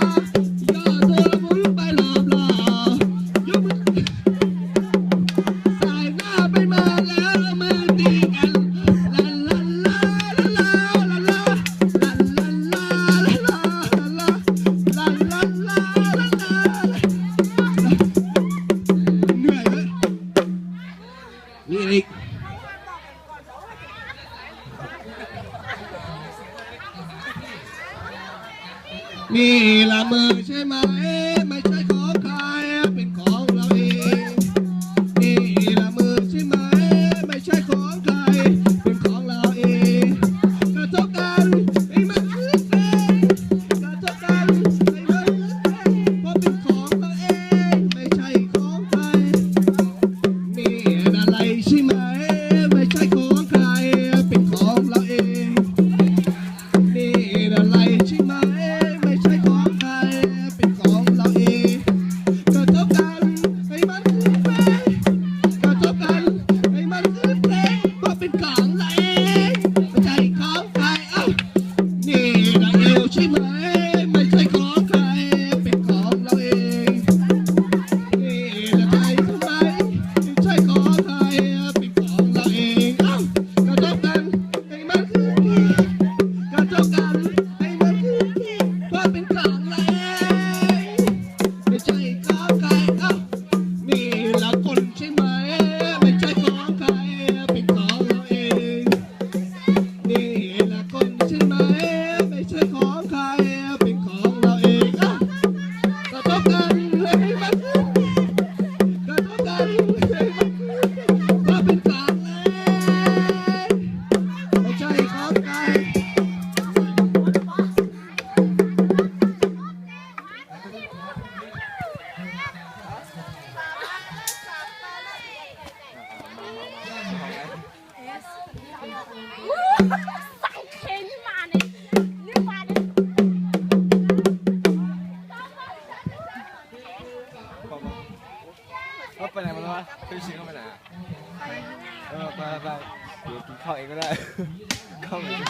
Thank you. นี่ละมือใช่ไหมไม่ใช่ของใครเป็นของเราเองนี่ละมือใช่ไหมไม่ใช่ของใครเป็นของเราเองกระทบกันไอ้มันเอ้ยกระทบกันไอ้มันเอ้ยเพราะเป็นของเราเองไม่ใช่ของใครนี่อะไรใช่ไหม Marching ปอบว่าไปไหนมาแล้ววะไชิงเขาไปไหนอะเออไปไปไปเดี๋ยวกินข้าวเองก็ได้ ข้าวเอง